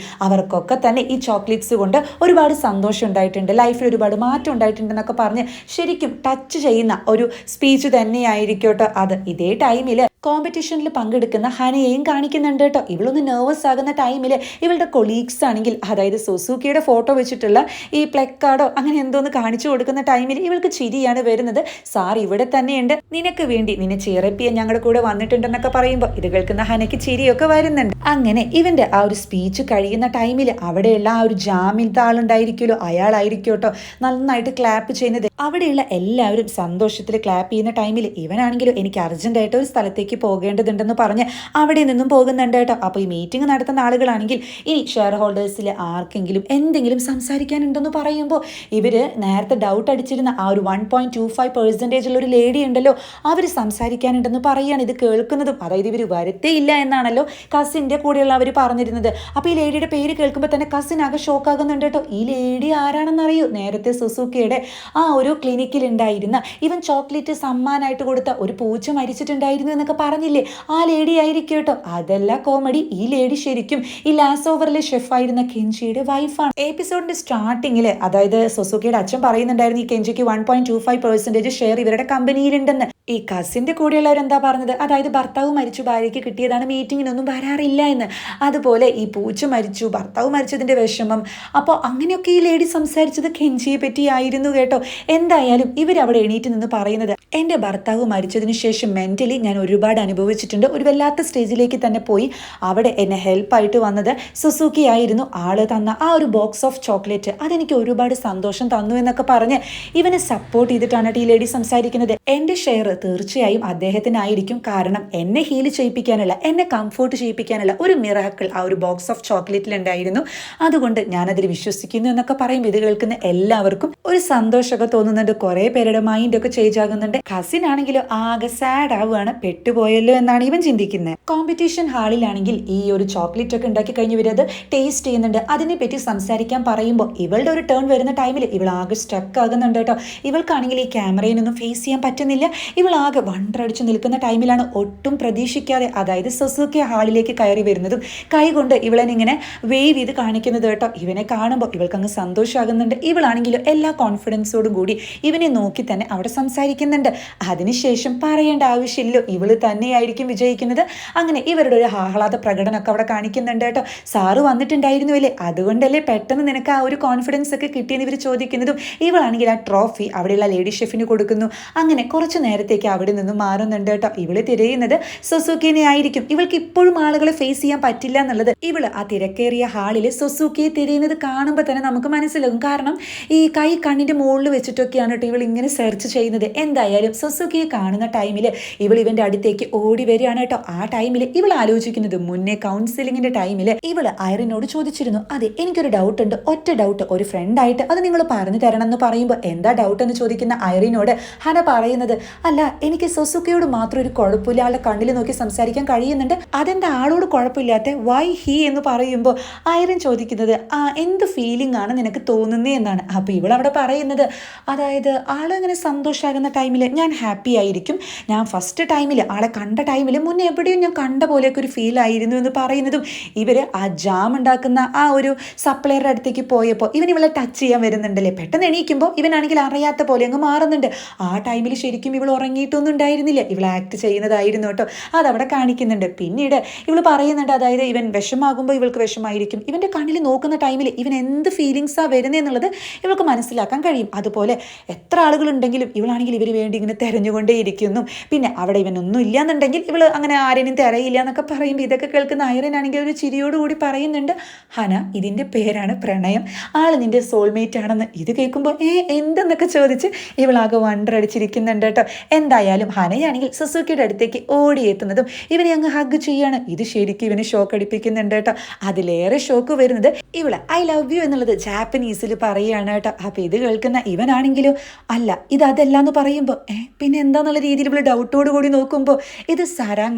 അവർക്കൊക്കെ തന്നെ ഈ ചോക്ലേറ്റ്സ് കൊണ്ട് ഒരുപാട് സന്തോഷം ഉണ്ടായിട്ടുണ്ട്. ലൈഫിൽ ഒരുപാട് മാറ്റം ഉണ്ടായിട്ടുണ്ടെന്നൊക്കെ പറഞ്ഞ് ശരിക്കും ടച്ച് ചെയ്യുന്ന ഒരു സ്പീച്ച് തന്നെയായിരിക്കട്ടോ അത്. ഇതേ ടൈമിൽ കോമ്പറ്റീഷനിൽ പങ്കെടുക്കുന്ന ഹനയെയും കാണിക്കുന്നുണ്ട് കേട്ടോ. ഇവളൊന്ന് നെർവസ് ആകുന്ന ടൈമിൽ ഇവളുടെ കൊളീഗ്സ് ആണെങ്കിൽ അതായത് സുസൂക്കിയുടെ ഫോട്ടോ വെച്ചിട്ടുള്ള ഈ പ്ലെക്കാർഡോ അങ്ങനെ എന്തോന്ന് കാണിച്ചു കൊടുക്കുന്ന ടൈമിൽ ഇവൾക്ക് ചിരിയാണ് വരുന്നത്. സാർ ഇവിടെ തന്നെയുണ്ട്. നിനക്ക് വേണ്ടി നിന്നെ ചേറപ്പിയ ഞങ്ങളുടെ കൂടെ വന്നിട്ടുണ്ടെന്നൊക്കെ പറയുമ്പോൾ ഇത് കേൾക്കുന്ന ഹനയ്ക്ക് ചിരിയൊക്കെ വരുന്നുണ്ട്. അങ്ങനെ ഇവന്റെ ആ ഒരു സ്പീച്ച് കഴിയുന്ന ടൈമിൽ അവിടെയുള്ള ആ ഒരു ജാമ്യത്തെ ആളുണ്ടായിരിക്കുമല്ലോ. അയാളായിരിക്കും കേട്ടോ നന്നായിട്ട് ക്ലാപ്പ് ചെയ്യുന്നത്. അവിടെയുള്ള എല്ലാവരും സന്തോഷത്തിൽ ക്ലാപ്പ് ചെയ്യുന്ന ടൈമിൽ ഇവനാണെങ്കിലും എനിക്ക് അർജന്റായിട്ട് ഒരു സ്ഥലത്തേക്ക് ഹോൾഡേഴ്സിലേക്ക് പോകേണ്ടതുണ്ടെന്ന് പറഞ്ഞ് അവിടെ നിന്നും പോകുന്നുണ്ട് കേട്ടോ. അപ്പോൾ ഈ മീറ്റിംഗ് നടത്തുന്ന ആളുകളാണെങ്കിൽ ഇനി ഷെയർ ഹോൾഡേഴ്സിൽ ആർക്കെങ്കിലും എന്തെങ്കിലും സംസാരിക്കാനുണ്ടെന്ന് പറയുമ്പോൾ ഇവർ നേരത്തെ ഡൗട്ട് അടിച്ചിരുന്ന ആ ഒരു one point two five percentage ഉള്ള ഒരു ലേഡി ഉണ്ടല്ലോ അവർ സംസാരിക്കാനുണ്ടെന്ന് പറയുകയാണ് ഇത് കേൾക്കുന്നതും അതായത് ഇവർ വരത്തേയില്ല എന്നാണല്ലോ കസിന്റെ കൂടെയുള്ള അവർ പറഞ്ഞിരുന്നത്. അപ്പോൾ ഈ ലേഡിയുടെ പേര് കേൾക്കുമ്പോൾ തന്നെ കസിൻ ആകെ ഷോക്കാകുന്നുണ്ട് കേട്ടോ. ഈ ലേഡി ആരാണെന്നറിയൂ? നേരത്തെ സുസുക്കിയുടെ ആ ഒരു ക്ലിനിക്കിൽ ഉണ്ടായിരുന്ന ഇവൻ ചോക്ലേറ്റ് സമ്മാനായിട്ട് കൊടുത്ത ഒരു പൂച്ച മരിച്ചിട്ടുണ്ടായിരുന്നു എന്നൊക്കെ പറഞ്ഞില്ലേ? ആ ലേഡി ആയിരിക്കും കേട്ടോ. അതല്ല കോമഡി ഈ ലേഡി ശരിക്കും ഈ ലാസ് ഓവറിലെ ഷെഫായിരുന്ന കെഞ്ചിയുടെ വൈഫാണ് എപ്പിസോഡിന്റെ സ്റ്റാർട്ടിങ്ങിൽ അതായത് സൊസുക്കിയുടെ അച്ഛൻ പറയുന്നുണ്ടായിരുന്നു ഈ കെഞ്ചിക്ക് one point two five percentage share ഇവരുടെ കമ്പനിയിലുണ്ടെന്ന് ഈ കസിന്റെ കൂടെയുള്ളവർ എന്താ പറഞ്ഞത്? അതായത് ഭർത്താവ് മരിച്ചു ഭാര്യയ്ക്ക് കിട്ടിയതാണ് മീറ്റിങ്ങിനൊന്നും വരാറില്ല എന്ന്. അതുപോലെ ഈ പൂച്ച മരിച്ചു ഭർത്താവ് മരിച്ചതിന്റെ വിഷമം. അപ്പോൾ അങ്ങനെയൊക്കെ ഈ ലേഡി സംസാരിച്ചത് കെഞ്ചിയെ പറ്റിയായിരുന്നു കേട്ടോ. എന്തായാലും ഇവരവിടെ എണീറ്റ് നിന്ന് പറയുന്നത് എന്റെ ഭർത്താവ് മരിച്ചതിന് ശേഷം മെന്റലി ഞാൻ ഒരുപാട് അനുഭവിച്ചിട്ടുണ്ട്. ഒരു വല്ലാത്ത സ്റ്റേജിലേക്ക് തന്നെ പോയി അവിടെ എന്നെ ഹെൽപ്പായിട്ട് വന്നത് സുസുക്കി ആയിരുന്നു. ആൾ തന്ന ആ ഒരു ബോക്സ് ഓഫ് ചോക്ലേറ്റ് അതെനിക്ക് ഒരുപാട് സന്തോഷം തന്നു എന്നൊക്കെ പറഞ്ഞ് ഇവനെ സപ്പോർട്ട് ചെയ്തിട്ടാണ് ടീ ലേഡി സംസാരിക്കുന്നത്. എന്റെ ഷെയർ തീർച്ചയായും അദ്ദേഹത്തിനായിരിക്കും. കാരണം എന്നെ ഹീൽ ചെയ്യിപ്പിക്കാനുള്ള എന്നെ കംഫോർട്ട് ചെയ്യിപ്പിക്കാനുള്ള ഒരു മിറാക്കിൾ ആ ഒരു ബോക്സ് ഓഫ് ചോക്ലേറ്റിൽ ഉണ്ടായിരുന്നു. അതുകൊണ്ട് ഞാനതിൽ വിശ്വസിക്കുന്നു എന്നൊക്കെ പറയും. ഇത് കേൾക്കുന്ന എല്ലാവർക്കും ഒരു സന്തോഷമൊക്കെ തോന്നുന്നുണ്ട്. കുറേ പേരുടെ മൈൻഡ് ഒക്കെ ചേഞ്ച് ആകുന്നുണ്ട്. കസിൻ ആണെങ്കിലും ആകെ സാഡ് ആവുകയാണ്. പെട്ടുപോയല്ലോ എന്നാണ് ഇവൻ ചിന്തിക്കുന്നത്. കോമ്പറ്റീഷൻ ഹാളിലാണെങ്കിൽ ഈ ഒരു ചോക്ലേറ്റ് ഒക്കെ ഉണ്ടാക്കി കഴിഞ്ഞ് ഇവരത് ടേസ്റ്റ് ചെയ്യുന്നുണ്ട്. അതിനെപ്പറ്റി സംസാരിക്കാൻ പറയുമ്പോൾ ഇവളുടെ ഒരു ടേൺ വരുന്ന ടൈമിൽ ഇവൾ ആകെ സ്റ്റക്ക് ആകുന്നുണ്ട് കേട്ടോ. ഇവൾക്കാണെങ്കിൽ ഈ ക്യാമറയിനൊന്നും ഫേസ് ചെയ്യാൻ പറ്റുന്നില്ല. ഇവൾ ആകെ വണ്ടടിച്ച് നിൽക്കുന്ന ടൈമിലാണ് ഒട്ടും പ്രതീക്ഷിക്കാതെ അതായത് സസൂക്കിയ ഹാളിലേക്ക് കയറി വരുന്നതും കൈകൊണ്ട് ഇവളെ ഇങ്ങനെ വേവ് ചെയ്ത് കാണിക്കുന്നത് കേട്ടോ. ഇവനെ കാണുമ്പോൾ ഇവൾക്ക് അങ്ങ് സന്തോഷമാകുന്നുണ്ട് ഇവളാണെങ്കിലും എല്ലാ കോൺഫിഡൻസോടും കൂടി ഇവനെ നോക്കി തന്നെ അവിടെ സംസാരിക്കുന്നുണ്ട്. അതിനുശേഷം പറയേണ്ട ആവശ്യമില്ല ഇവൾ തന്നെയായിരിക്കും വിജയിക്കുന്നത്. അങ്ങനെ ഇവരുടെ ഒരു ആഹ്ലാദ പ്രകടനമൊക്കെ അവിടെ കാണിക്കുന്നുണ്ട് കേട്ടോ. സാറ് വന്നിട്ടുണ്ടായിരുന്നു അല്ലേ അതുകൊണ്ടല്ലേ പെട്ടെന്ന് നിനക്ക് ആ ഒരു കോൺഫിഡൻസ് ഒക്കെ കിട്ടിയെന്ന് ഇവർ ചോദിക്കുന്നതും. ഇവളാണെങ്കിൽ ആ ട്രോഫി അവിടെയുള്ള ലേഡി ഷെഫിന് കൊടുക്കുന്നു. അങ്ങനെ കുറച്ച് നേരത്തേക്ക് അവിടെ നിന്നും മാറുന്നുണ്ട് കേട്ടോ. ഇവൾ തിരയുന്നത് സുസുക്കിനെ ആയിരിക്കും. ഇവൾക്ക് ഇപ്പോഴും ആളുകളെ ഫേസ് ചെയ്യാൻ പറ്റില്ല എന്നുള്ളത്. ഇവൾ ആ തിരക്കേറിയ ഹാളിൽ സുസുക്കിയെ തിരയുന്നത് കാണുമ്പോൾ തന്നെ നമുക്ക് മനസ്സിലാകും. കാരണം ഈ കൈ കണ്ണിന്റെ മുകളിൽ വെച്ചിട്ടൊക്കെയാണ് കേട്ടോ ഇവൾ ഇങ്ങനെ സെർച്ച് ചെയ്യുന്നത്. എന്തായാലും സുസുക്കിയെ കാണുന്ന ടൈമിൽ ഇവൾ ഇവന്റെ അടുത്തേക്ക് ഓടി വരികയാണ് കേട്ടോ. ആ ടൈമിൽ ഇവൾ ആലോചിക്കുന്നത് മുന്നേ കൗൺസിലിങ്ങിന്റെ ടൈമിൽ ഇവൾ ഐറിനോട് ചോദിച്ചിരുന്നു. അതെ എനിക്കൊരു ഡൗട്ട് ഉണ്ട്. ഒറ്റ ഡൗട്ട് ഒരു ഫ്രണ്ട് ആയിട്ട് അത് നിങ്ങൾ പറഞ്ഞു തരണം എന്ന് പറയുമ്പോൾ എന്താ ഡൗട്ട് എന്ന് ചോദിക്കുന്ന ഐറിനോട് ഹന പറയുന്നത് അല്ല എനിക്ക് സൊസുക്കയോട് മാത്രം ഒരു കുഴപ്പമില്ല. ആളുടെ കണ്ണിൽ നോക്കി സംസാരിക്കാൻ കഴിയുന്നുണ്ട്. അതെന്താ ആളോട് കുഴപ്പമില്ലാത്ത? വൈ ഹി എന്ന് പറയുമ്പോൾ ഐറിൻ ചോദിക്കുന്നത് ആ എന്ത് ഫീലിംഗ് ആണ് നിനക്ക് തോന്നുന്നേ? എന്നാണ്. അപ്പോൾ അവിടെ പറയുന്നത് അതായത് ആളങ്ങനെ സന്തോഷമാകുന്ന ടൈമിൽ ഞാൻ ഹാപ്പി ആയിരിക്കും. ഞാൻ ഫസ്റ്റ് ടൈമിൽ ആളെ കണ്ട ടൈമിൽ മുന്നേ എവിടെയും ഞാൻ കണ്ട പോലെയൊക്കെ ഒരു ഫീൽ ആയിരുന്നു എന്ന് പറയുന്നതും ഇവർ ആ ജാം ഉണ്ടാക്കുന്ന ആ ഒരു സപ്ലയറുടെ അടുത്തേക്ക് പോയപ്പോൾ ഇവൻ ഇവളെ ടച്ച് ചെയ്യാൻ വരുന്നുണ്ടല്ലേ? പെട്ടെന്ന് എണീക്കുമ്പോൾ ഇവനാണെങ്കിൽ അറിയാത്ത പോലെ അങ്ങ് മാറുന്നുണ്ട്. ആ ടൈമിൽ ശരിക്കും ഇവൾ ഉറങ്ങിയിട്ടൊന്നും ഉണ്ടായിരുന്നില്ല. ഇവൾ ആക്ട് ചെയ്യുന്നതായിരുന്നു കേട്ടോ. അതവിടെ കാണിക്കുന്നുണ്ട്. പിന്നീട് ഇവൾ പറയുന്നുണ്ട് അതായത് ഇവൻ വിഷമാകുമ്പോൾ ഇവൾക്ക് വിഷമായിരിക്കും. ഇവന്റെ കണ്ണിൽ നോക്കുന്ന ടൈമിൽ ഇവൻ എന്ത് ഫീലിങ്സാണ് വരുന്നത് എന്നുള്ളത് ഇവൾക്ക് മനസ്സിലാക്കാൻ കഴിയും. അതുപോലെ എത്ര ആളുകളുണ്ടെങ്കിലും ഇവളാണെങ്കിൽ ഇവർ വേണ്ടി ഇങ്ങനെ തെരഞ്ഞുകൊണ്ടേയിരിക്കുന്നു. പിന്നെ അവിടെ ഇവനൊന്നും ഇല്ല എന്നുണ്ടെങ്കിൽ ഇവൾ അങ്ങനെ ആരെയും തിരയില്ല എന്നൊക്കെ പറയുമ്പോൾ ഇതൊക്കെ കേൾക്കുന്ന ആണെങ്കിൽ ഒരു ചിരിയോടുകൂടി പറയുന്നുണ്ട് ഹന ഇതിന്റെ പേരാണ് പ്രണയം. ആൾ നിന്റെ സോൾമേറ്റ് ആണെന്ന് ഇത് കേൾക്കുമ്പോൾ ഏ എന്തെന്നൊക്കെ ചോദിച്ച് ഇവളാകെ വണ്ടർ അടിച്ചിരിക്കുന്നുണ്ട് കേട്ടോ. എന്തായാലും ഹനയാണെങ്കിൽ സുസുക്കിയുടെ അടുത്തേക്ക് ഓടിയെത്തുന്നതും ഇവനെ അങ്ങ് ഹഗ് ചെയ്യാണ്. ഇത് ശരിക്കും ഇവന് ഷോക്ക് അടിപ്പിക്കുന്നുണ്ട് കേട്ടോ. അതിലേറെ ഷോക്ക് വരുന്നത് ഇവൾ ഐ ലവ് യു എന്നുള്ളത് ജാപ്പനീസിൽ പറയുകയാണ് കേട്ടോ. അപ്പം ഇത് കേൾക്കുന്ന ഇവനാണെങ്കിലും അല്ല ഇത് അതല്ല എന്ന് പറയുമ്പോൾ ഏ പിന്നെ എന്താന്നുള്ള രീതിയിൽ ഇവൾ ഡൗട്ടോട് കൂടി നോക്കുമ്പോൾ ഇത്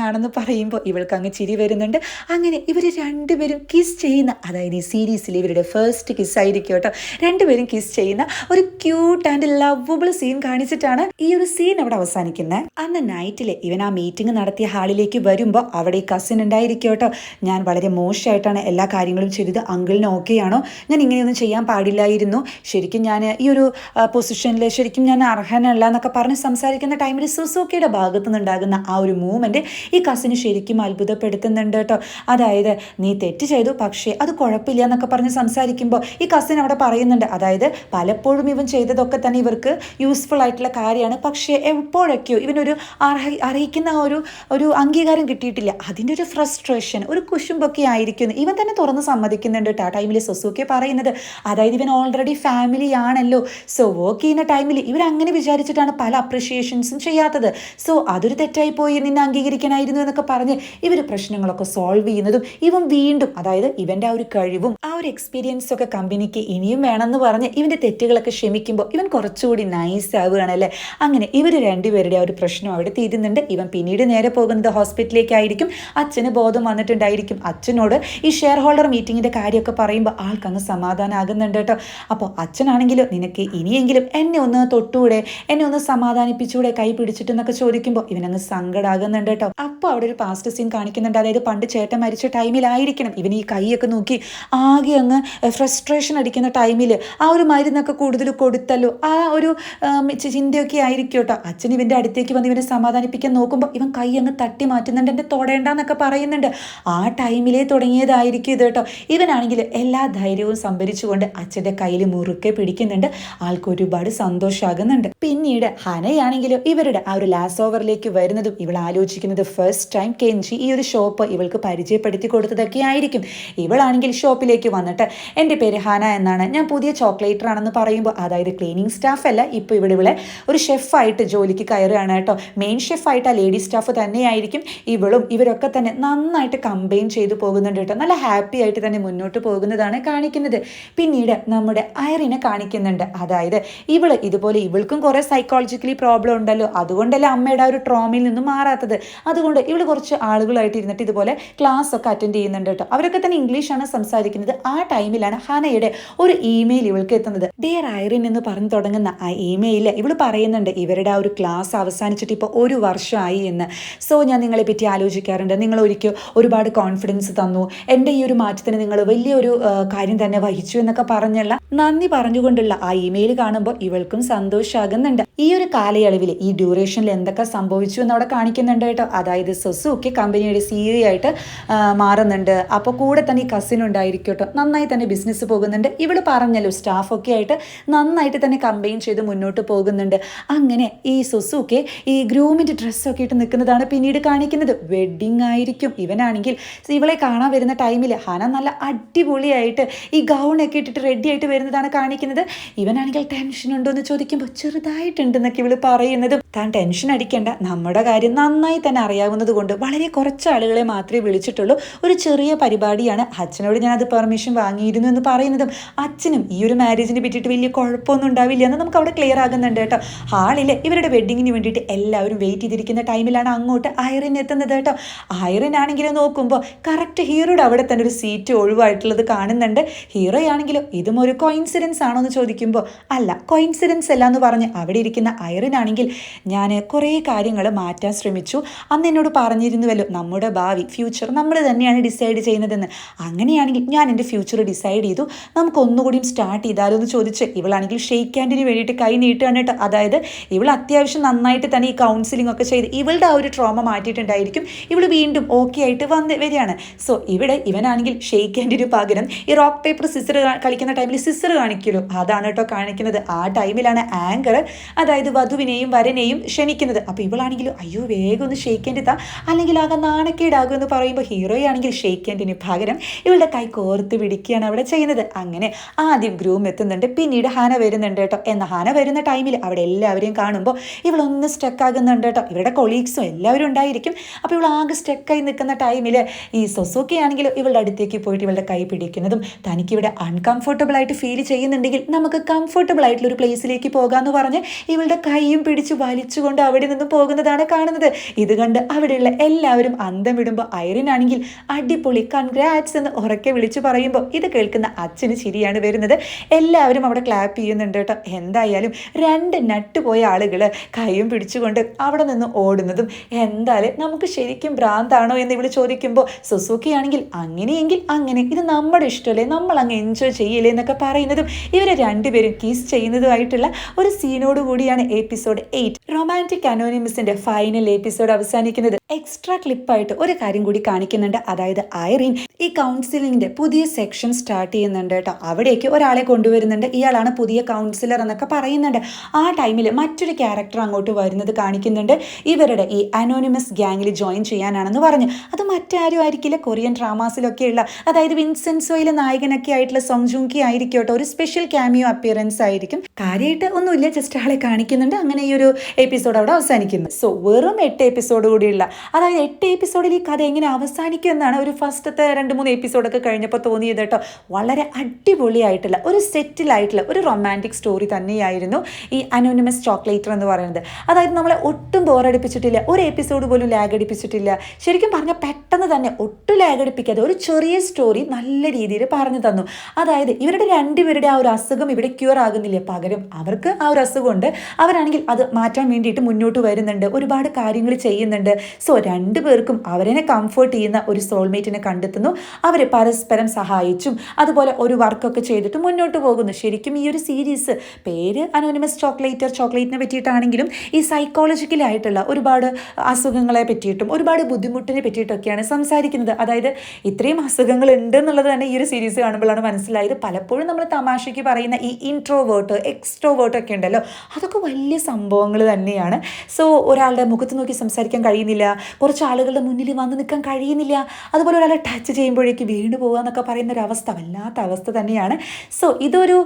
ആണെന്ന് പറയുമ്പോൾ ഇവൾക്ക് അങ്ങ് ചിരി വരുന്നുണ്ട്. അങ്ങനെ ഇവർ രണ്ടുപേരും കിസ് ചെയ്യുന്ന അതായത് ഈ സീരീസിൽ ഇവരുടെ ഫസ്റ്റ് കിസ് ആയിരിക്കും കേട്ടോ. രണ്ടുപേരും കിസ് ചെയ്യുന്ന ഒരു ക്യൂട്ട് ആൻഡ് ലവബിൾ സീൻ കാണിച്ചിട്ടാണ് ഈ ഒരു സീൻ അവിടെ അവസാനിക്കുന്നത്. അന്ന് നൈറ്റിൽ ഇവൻ ആ മീറ്റിംഗ് നടത്തിയ ഹാളിലേക്ക് വരുമ്പോൾ അവിടെ ഈ കസിൻ ഉണ്ടായിരിക്കും കേട്ടോ. ഞാൻ വളരെ മോശമായിട്ടാണ് എല്ലാ കാര്യങ്ങളും ചെയ്തത്. അങ്കിളിന് ആണോ? ഞാൻ ഇങ്ങനെയൊന്നും ചെയ്യാൻ പാടില്ലായിരുന്നു. ശരിക്കും ഞാൻ ഈ ഒരു പൊസിഷനിൽ ശരിക്കും ഞാൻ അർഹനല്ല എന്നൊക്കെ പറഞ്ഞ് സംസാരിക്കുന്ന ടൈമിൽ സുസൂക്കിയുടെ ഭാഗത്തു നിന്നുണ്ടാകുന്ന ആ ഒരു മൂവ്മെന്റ് ഈ കസിന് ശരിക്കും അത്ഭുതപ്പെടുത്തുന്നുണ്ട് കേട്ടോ. അതായത് നീ തെറ്റ് ചെയ്തു പക്ഷേ അത് കുഴപ്പമില്ല എന്നൊക്കെ പറഞ്ഞ് സംസാരിക്കുമ്പോൾ ഈ കസിൻ അവിടെ പറയുന്നുണ്ട്. അതായത് പലപ്പോഴും ഇവൻ ചെയ്തതൊക്കെ തന്നെ ഇവർക്ക് യൂസ്ഫുൾ ആയിട്ടുള്ള കാര്യമാണ്. പക്ഷേ എപ്പോഴൊക്കെയോ ഇവനൊരു അർഹ അറിയിക്കുന്ന ഒരു ഒരു അംഗീകാരം കിട്ടിയിട്ടില്ല. അതിന്റെ ഒരു ഫ്രസ്ട്രേഷൻ ഒരു കുശുമ്പൊക്കെ ആയിരിക്കുന്നു. ഇവൻ തന്നെ തുറന്ന് സമ്മതിക്കുന്നുണ്ട് കേട്ടോ ആ ടൈമിൽ സൊസുക്കെ പറയുന്നത്. അതായത് ഇവൻ ഓൾറെഡി ഫാമിലി ആണല്ലോ. സോ വർക്ക് ചെയ്യുന്ന ടൈമിൽ ഇവരങ്ങനെ വിചാരിച്ചിട്ടാണ് പല അപ്രിഷിയേഷൻസും ചെയ്യാത്തത്. സോ അതൊരു തെറ്റായി പോയി നിന്നെ അംഗീകരിക്കാനായിരുന്നു എന്നൊക്കെ പറഞ്ഞ് ഇവർ പ്രശ്നങ്ങളൊക്കെ സോൾവ് ചെയ്യുന്നതും ഇവൻ വീണ്ടും അതായത് ഇവന്റെ ആ ഒരു കഴിവും ആ ഒരു എക്സ്പീരിയൻസ് ഒക്കെ കമ്പനിക്ക് ഇനിയും വേണമെന്ന് പറഞ്ഞ് ഇവന്റെ തെറ്റുകളൊക്കെ ക്ഷമിക്കുമ്പോൾ ഇവൻ കുറച്ചുകൂടി നൈസ് ആവുകയാണല്ലേ അങ്ങനെ ഇവർ രണ്ടുപേരുടെ ആ ഒരു പ്രശ്നം അവിടെ തീരുന്നുണ്ട്. ഇവൻ പിന്നീട് നേരെ പോകുന്നത് ഹോസ്പിറ്റലിലേക്കായിരിക്കും അച്ഛന് ബോധം വന്നിട്ടുണ്ടായിരിക്കും. അച്ഛനോട് ഈ ഷെയർ ഹോൾഡർ മീറ്റിങ്ങിന്റെ കാര്യമൊക്കെ പറയുമ്പോൾ ആൾക്കങ്ങ് സമാധാനമാകുന്നുണ്ട് കേട്ടോ. അപ്പോൾ അച്ഛനാണെങ്കിലും നിനക്ക് ഇനിയെങ്കിലും എന്നെ ഒന്ന് തൊട്ടുകൂടെ എന്നെ ഒന്ന് സമാധാനിപ്പിച്ചുകൂടെ കൈ പിടിച്ചിട്ടെന്നൊക്കെ ചോദിക്കുമ്പോൾ ഇവനങ്ങ് സങ്കടാകുന്നുണ്ട് കേട്ടോ. അപ്പോൾ അവിടെ ഒരു പാസ്റ്റ് സീൻ കാണിക്കുന്നുണ്ട്. അതായത് പണ്ട് ചേട്ടൻ മരിച്ച ടൈമിലായിരിക്കണം ഇവൻ ഈ കൈയൊക്കെ നോക്കി ആകെ അങ്ങ് ഫ്രസ്ട്രേഷൻ അടിക്കുന്ന ടൈമിൽ ആ ഒരു മരുന്നൊക്കെ കൂടുതൽ കൊടുത്തല്ലോ. ആ ഒരു ചിന്തയൊക്കെ ആയിരിക്കും കേട്ടോ. അച്ഛൻ ഇവന്റെ അടുത്തേക്ക് വന്ന് ഇവനെ സമാധാനിപ്പിക്കാൻ നോക്കുമ്പോൾ ഇവൻ കൈ അങ്ങ് തട്ടി മാറ്റുന്നുണ്ട്. എന്റെ തൊടേണ്ടെന്നൊക്കെ പറയുന്നുണ്ട്. ആ ടൈമിലേ തുടങ്ങിയതായിരിക്കും ഇത് കേട്ടോ. ഇവനാണെങ്കിൽ എല്ലാ ധൈര്യവും സംഭരിച്ചുകൊണ്ട് അച്ഛന്റെ കയ്യിൽ മുറുക്കെ പിടിക്കുന്നുണ്ട്. ആൾക്ക് ഒരുപാട് സന്തോഷമാകുന്നുണ്ട് പിന്നീട് ഹനയാണെങ്കിലും ഇവരുടെ ആ ഒരു ലാസ് ഓവറിലേക്ക് വരുന്നതും ഇവൾ ആലോചിക്കുന്നത് ഫസ്റ്റ് ടൈം കെഞ്ചി ഈ ഒരു ഷോപ്പ് ഇവൾക്ക് പരിചയപ്പെടുത്തി കൊടുത്തതൊക്കെ ആയിരിക്കും. ഇവളാണെങ്കിൽ ഷോപ്പിലേക്ക് വന്നിട്ട് എന്റെ പേര് ഹാന എന്നാണ്. ഞാൻ പുതിയ ചോക്ലേറ്റർ ആണെന്ന് പറയുമ്പോൾ അതായത് ക്ലീനിങ് സ്റ്റാഫ് അല്ല ഇപ്പോൾ ഇവിടെ ഇവിടെ ഒരു ഷെഫായിട്ട് ജോലിക്ക് കയറുകയാണ് കേട്ടോ. മെയിൻ ഷെഫായിട്ട് ആ ലേഡി സ്റ്റാഫ് തന്നെയായിരിക്കും ഇവളും. ഇവരൊക്കെ തന്നെ നന്നായിട്ട് കമ്പയിൻ ചെയ്തു പോകുന്നുണ്ട് കേട്ടോ. നല്ല ഹാപ്പി ആയിട്ട് തന്നെ മുന്നോട്ട് പോകുന്നതാണ് കാണിക്കുന്നത്. പിന്നീട് നമ്മുടെ അയറിനെ കാണിക്കുന്നുണ്ട്. അതായത് ഇവൾ ഇതുപോലെ ഇവൾക്കും കുറേ സൈക്കോളജിക്കലി പ്രോബ്ലം ഉണ്ടല്ലോ. അതുകൊണ്ടല്ലേ അമ്മയുടെ ആ ഒരു ട്രോമയിൽ നിന്നും മാറാത്തത്. അതുകൊണ്ട് ഇവൾ കുറച്ച് ആളുകളായിട്ട് ഇരുന്നിട്ട് ഇതുപോലെ ക്ലാസ് ഒക്കെ അറ്റൻഡ് ചെയ്യുന്നുണ്ട് കേട്ടോ. അവരൊക്കെ തന്നെ ഇംഗ്ലീഷാണ് സംസാരിക്കുന്നത്. ആ ടൈമിലാണ് ഹനയുടെ ഒരു ഇമെയിൽ ഇവൾക്ക് എത്തുന്നത്. ഡിയർ ഐറിൻ എന്ന് പറഞ്ഞു തുടങ്ങുന്ന ആ ഇമെയിലിൽ ഇവൾ പറയുന്നുണ്ട് ഇവരുടെ ആ ഒരു ക്ലാസ് അവസാനിച്ചിട്ട് ഇപ്പോൾ ഒരു വർഷമായി എന്ന്. സോ ഞാൻ നിങ്ങളെ പറ്റി ആലോചിക്കാറുണ്ട്. നിങ്ങൾ ഒരിക്കൽ ഒരുപാട് കോൺഫിഡൻസ് തന്നു. എന്റെ ഈ ഒരു മാറ്റത്തിന് നിങ്ങൾ വലിയൊരു കാര്യം തന്നെ വഹിച്ചു എന്നൊക്കെ പറഞ്ഞുള്ള നന്ദി പറഞ്ഞുകൊണ്ടുള്ള ആ ഇമെയിൽ കാണുമ്പോൾ ഇവൾക്കും സന്തോഷമാകുന്നുണ്ട് ഈ ഒരു കാലയളവിൽ ഈ ഡ്യൂറേഷനിൽ എന്തൊക്കെ സംഭവിച്ചു എന്ന് അവിടെ കാണിക്കുന്നുണ്ട് കേട്ടോ. അതായത് സൊസുക്കി കമ്പനിയുടെ സിഇഒ ആയിട്ട് മാറുന്നുണ്ട്. അപ്പോൾ കൂടെ തന്നെ ഈ കസിൻ ഉണ്ടായിരിക്കും കേട്ടോ. നന്നായി തന്നെ ബിസിനസ് പോകുന്നുണ്ട്. ഇവൾ പറഞ്ഞല്ലോ സ്റ്റാഫൊക്കെ ആയിട്ട് നന്നായിട്ട് തന്നെ കമ്പയിൻ ചെയ്ത് മുന്നോട്ട് പോകുന്നുണ്ട്. അങ്ങനെ ഈ സൊസുക്കെ ഈ ഗ്രൂമിന്റെ ഡ്രസ്സൊക്കെ ഇട്ട് നിൽക്കുന്നതാണ് പിന്നീട് കാണിക്കുന്നത്. വെഡ്ഡിങ് ആയിരിക്കും. ഇവനാണെങ്കിൽ ഇവളെ കാണാൻ വരുന്ന ടൈമിൽ ഹന നല്ല അടിപൊളിയായിട്ട് ഈ ഗൗണൊക്കെ ഇട്ടിട്ട് റെഡി ആയിട്ട് വരുന്നതാണ് കാണിക്കുന്നത്. ഇവനാണെങ്കിൽ ടെൻഷൻ ഉണ്ടോ എന്ന് ചോദിക്കുമ്പോൾ ചെറുതായിട്ടുണ്ടെന്നൊക്കെ ഇവൾ പറയുന്നത്. താൻ ടെൻഷൻ അടിക്കേണ്ട. നമ്മുടെ കാര്യം നന്നായി തന്നെ അറിയാവുന്നത് കൊണ്ട് വളരെ കുറച്ച് ആളുകളെ മാത്രമേ വിളിച്ചിട്ടുള്ളൂ. ഒരു ചെറിയ പരിപാടിയാണ്. അച്ഛനോട് ഞാൻ അത് പെർമിഷൻ വാങ്ങിയിരുന്നു എന്ന് പറയുന്നതും അച്ഛനും ഈ ഒരു മാരേജിനെ പറ്റിയിട്ട് വലിയ കുഴപ്പമൊന്നും ഉണ്ടാവില്ല എന്ന് നമുക്ക് അവിടെ ക്ലിയർ ആകുന്നുണ്ട് കേട്ടോ. ഹാളിൽ ഇവരുടെ വെഡ്ഡിങ്ങിന് വേണ്ടിയിട്ട് എല്ലാവരും വെയിറ്റ് ചെയ്തിരിക്കുന്ന ടൈമിലാണ് അങ്ങോട്ട് ഐറിൻ എത്തുന്നത് കേട്ടോ. ഐറിൻ ആണെങ്കിലും നോക്കുമ്പോൾ കറക്റ്റ് ഹീറോയുടെ അവിടെ തന്നെ ഒരു സീറ്റ് ഒഴിവായിട്ടുള്ളത് കാണുന്നുണ്ട്. ഹീറോ ആണെങ്കിലും ഇതും ഒരു കോയിൻസിഡൻസ് ആണോ എന്ന് ചോദിക്കുമ്പോൾ അല്ല കോയിൻസിഡൻസ് അല്ല എന്ന് പറഞ്ഞ് അവിടെ ഇരിക്കുന്ന ഐറിൻ ആണെങ്കിൽ ഞാൻ കുറേ കാര്യങ്ങൾ മാറ്റാൻ ശ്രമിച്ചു. അന്ന് എന്നോട് പറഞ്ഞിരുന്നുവല്ലോ നമ്മുടെ ഭാവി ഫ്യൂച്ചർ നമ്മൾ തന്നെയാണ് ഡിസൈഡ് ചെയ്യുന്നതെന്ന്. അങ്ങനെയാണെങ്കിൽ ഞാൻ എന്റെ ഫ്യൂച്ചർ ഡിസൈഡ് ചെയ്തു. നമുക്ക് ഒന്നുകൂടിയും സ്റ്റാർട്ട് ചെയ്താലോ എന്ന് ചോദിച്ച് ഇവളാണെങ്കിൽ ഷെയ്ക്ക് ഹാൻഡിന് വേണ്ടിയിട്ട് കൈ നീട്ടുകയാണ് കേട്ടോ. അതായത് ഇവൾ അത്യാവശ്യം നന്നായിട്ട് തന്നെ ഈ കൗൺസിലിംഗ് ഒക്കെ ചെയ്ത് ഇവളുടെ ആ ഒരു ട്രോമ മാറ്റിയിട്ടുണ്ടായിരിക്കും. ഇവൾ വീണ്ടും ഓക്കെ ആയിട്ട് വന്ന് വരികയാണ്. സോ ഇവിടെ ഇവനാണെങ്കിൽ ഷെയ്ക്ക് ഹാൻഡിന് പകരം ഈ റോക്ക് പേപ്പർ സിസർ കളിക്കുന്ന ടൈമിൽ സിസർ കാണിക്കുമല്ലോ അതാണ് കേട്ടോ കാണിക്കുന്നത്. ആ ടൈമിലാണ് ആങ്കർ അതായത് വധുവിനെയും വരനെയും ക്ഷണിക്കുന്നത്. അപ്പോൾ ഇവളാണെങ്കിലും അയ്യോ വേഗം ഒന്ന് ഷെയ്ക്ക് ഹാൻഡ് താ അല്ലെങ്കിൽ ആകെ നാണക്കേടാകും എന്ന് പറയുമ്പോൾ ഹീറോയാണെങ്കിൽ ഷെയ്ക്ക് ഹാൻഡിന് പകരം ഇവളുടെ കൈ കോർത്ത് പിടിക്കുകയാണ് അവിടെ ചെയ്യുന്നത്. അങ്ങനെ ആദ്യം ഗ്രൂം എത്തുന്നുണ്ട്. പിന്നീട് ഹാന വരുന്നുണ്ട് കേട്ടോ. എന്നാൽ ഹാന വരുന്ന ടൈമിൽ അവിടെ എല്ലാവരെയും കാണുമ്പോൾ ഇവളൊന്ന് സ്റ്റക്ക് ആകുന്നുണ്ട് കേട്ടോ. ഇവരുടെ കൊളീഗ്സും എല്ലാവരും ഉണ്ടായിരിക്കും. അപ്പോൾ ഇവൾ ആകെ സ്റ്റക്കായി നിൽക്കുന്ന ടൈമിൽ ഈ സൊസോക്കി ഇവളുടെ അടുത്തേക്ക് പോയിട്ട് ഇവളുടെ കൈ പിടിക്കുന്നതും തനിക്കിവിടെ അൺകംഫർട്ടബിൾ ആയിട്ട് ഫീൽ ചെയ്യുന്നുണ്ടെങ്കിൽ നമുക്ക് കംഫർട്ടബിൾ ആയിട്ടുള്ള ഒരു പ്ലേസിലേക്ക് പോകാമെന്ന് പറഞ്ഞ് ഇവളുടെ കൈയും പിടിച്ച് വലിച്ചുകൊണ്ട് അവിടെ നിന്ന് പോകുന്നതാണ് കാണുന്നത്. ഇത് കണ്ട് അവിടെയുള്ള എല്ലാവരും അന്തം വിടുമ്പോൾ ഐറിൻ ആണെങ്കിൽ അടിപൊളി കൺഗ്രാറ്റ്സ് എന്ന് ഉറക്കെ വിളിച്ചു പറയുമ്പോൾ ഇത് കേൾക്കുന്ന അച്ഛന് ശരിയാണ് വരുന്നത്. എല്ലാവരും അവിടെ ക്ലാപ്പ് ചെയ്യുന്നുണ്ട് കേട്ടോ. എന്തായാലും രണ്ട് നട്ട് പോയ ആളുകൾ കൈയും പിടിച്ചുകൊണ്ട് അവിടെ നിന്ന് ഓടുന്നതും എന്തായാലും നമുക്ക് ശരിക്കും ഭ്രാന്താണോ എന്ന് ഇവൾ ചോദിക്കുമ്പോൾ സുസുക്കി ആണെങ്കിൽ അങ്ങനെയെങ്കിൽ അങ്ങനെ ഇത് നമ്മുടെ ഇഷ്ടമല്ലേ നമ്മൾ അങ്ങ് എൻജോയ് ചെയ്യല്ലേ എന്നൊക്കെ പറയുന്നതും ഇവരെ രണ്ടുപേരും കിസ് ചെയ്യുന്നതുമായിട്ടുള്ള ഒരു സീനോട് കൂടിയാണ് എപ്പിസോഡ് എയ്റ്റ് റൊമാന്റിക് അനോണിമസിന്റെ ഫൈനൽ എപ്പിസോഡ് അവസാനിക്കുന്നത് എക്സ്ട്രാ ക്ലിപ്പായിട്ട് ഒരു കാര്യം കൂടി കാണിക്കുന്നുണ്ട്. അതായത് ഐറിൻ ഈ കൗൺസിലിംഗിന്റെ പുതിയ സെക്ഷൻ സ്റ്റാർട്ട് ചെയ്യുന്നുണ്ട് കേട്ടോ. അവിടേക്ക് ഒരാളെ കൊണ്ടുവരുന്നുണ്ട്. ഇയാളാണ് പുതിയ കൗൺസിലർ എന്നൊക്കെ പറയുന്നുണ്ട്. ആ ടൈമിൽ മറ്റൊരു ക്യാരക്ടർ അങ്ങോട്ട് വരുന്നത് കാണിക്കുന്നുണ്ട്. ഇവരുടെ ഈ അനോണിമസ് ഗ്യാങ്ങിൽ ജോയിൻ ചെയ്യാനാണെന്ന് പറഞ്ഞു. അത് മറ്റാരും ആയിരിക്കില്ല. കൊറിയൻ ഡ്രാമാസിലൊക്കെയുള്ള അതായത് വിൻസെൻസോയിലെ നായകനൊക്കെ ആയിട്ടുള്ള സോങ്ജുങ്കി ആയിരിക്കും കേട്ടോ. ഒരു സ്പെഷ്യൽ ക്യാമിയോ അപ്പിയറൻസ് ആയിരിക്കും. കാര്യമായിട്ട് ഒന്നുമില്ല. ജസ്റ്റ് ആളെ കാണിക്കുന്നുണ്ട്. അങ്ങനെ ഈ ഒരു എപ്പിസോഡ് അവിടെ അവസാനിക്കുന്നു. സോ വേറെ വെറും എട്ട് എപ്പിസോഡ് കൂടിയുള്ള അതായത് എട്ട് എപ്പിസോഡിൽ ഈ കഥ എങ്ങനെ അവസാനിക്കും എന്നാണ് ഒരു ഫസ്റ്റത്തെ രണ്ട് മൂന്ന് എപ്പിസോഡൊക്കെ കഴിഞ്ഞപ്പോൾ തോന്നിയത് കേട്ടോ. വളരെ അടിപൊളിയായിട്ടുള്ള ഒരു സെറ്റിലായിട്ടുള്ള ഒരു റൊമാന്റിക് സ്റ്റോറി തന്നെയായിരുന്നു ഈ അനോണിമസ് ചോക്ലേറ്റർ എന്ന് പറയുന്നത്. അതായത് നമ്മളെ ഒട്ടും ബോറടിപ്പിച്ചിട്ടില്ല ഒരു എപ്പിസോഡ് പോലും ലാഗ് അടിപ്പിച്ചിട്ടില്ല. ശരിക്കും പറഞ്ഞാൽ പെട്ടെന്ന് തന്നെ ഒട്ടും ലാഗ് അടിപ്പിക്കാതെ ഒരു ചെറിയ സ്റ്റോറി നല്ല രീതിയിൽ പറഞ്ഞു തന്നു. അതായത് ഇവരുടെ രണ്ടുപേരുടെ ആ ഒരു അസുഖം ഇവിടെ ക്യൂർ ആകുന്നില്ല? പകരം അവർക്ക് ആ ഒരു അസുഖമുണ്ട്. അവരാണെങ്കിൽ അത് മാറ്റാൻ വേണ്ടിയിട്ട് മുന്നോട്ട് വരുന്നുണ്ട്. ഒരുപാട് കാര്യങ്ങൾ ചെയ്യുന്നുണ്ട്. സോ രണ്ടു പേർക്കും അവരെ കംഫർട്ട് ചെയ്യുന്ന ഒരു സോൾമേറ്റിനെ കണ്ടെത്തുന്നു. അവർ പരസ്പരം സഹായിച്ചും അതുപോലെ ഒരു വർക്കൊക്കെ ചെയ്തിട്ട് മുന്നോട്ട് പോകുന്നു. ശരിക്കും ഈ ഒരു സീരീസ് പേര് അനോണിമസ് ചോക്ലേറ്റർ ചോക്ലേറ്റിനെ പറ്റിയിട്ടാണെങ്കിലും ഈ സൈക്കോളജിക്കലായിട്ടുള്ള ഒരുപാട് അസുഖങ്ങളെ പറ്റിയിട്ടും ഒരുപാട് ബുദ്ധിമുട്ടിനെ പറ്റിയിട്ടൊക്കെയാണ് സംസാരിക്കുന്നത്. അതായത് ഇത്രയും അസുഖങ്ങൾ ഉണ്ട് എന്നുള്ളത് തന്നെ ഈ ഒരു സീരീസ് കാണുമ്പോഴാണ് മനസ്സിലായത്. പലപ്പോഴും നമ്മൾ തമാശയ്ക്ക് പറയുന്ന ഈ ഇൻട്രോവേർട്ട് എക്സ്ട്രോവേർട്ട് ഒക്കെ ഉണ്ടല്ലോ. അതൊക്കെ വലിയ സംഭവങ്ങൾ തന്നെയാണ്. സോ ഒരാളുടെ മുഖത്ത് നോക്കി സംസാരിക്കാൻ കഴിയുന്നില്ല. കുറച്ച് ആളുകളുടെ മുന്നിൽ വന്ന് നിൽക്കാൻ കഴിയുന്നില്ല. അതുപോലെ ഒരാളെ ടച്ച് ചെയ്യുമ്പോഴേക്ക് വീണ് പോകുക എന്നൊക്കെ പറയുന്ന ഒരു അവസ്ഥ വല്ലാത്ത അവസ്ഥ തന്നെയാണ്. സോ ഇതൊരു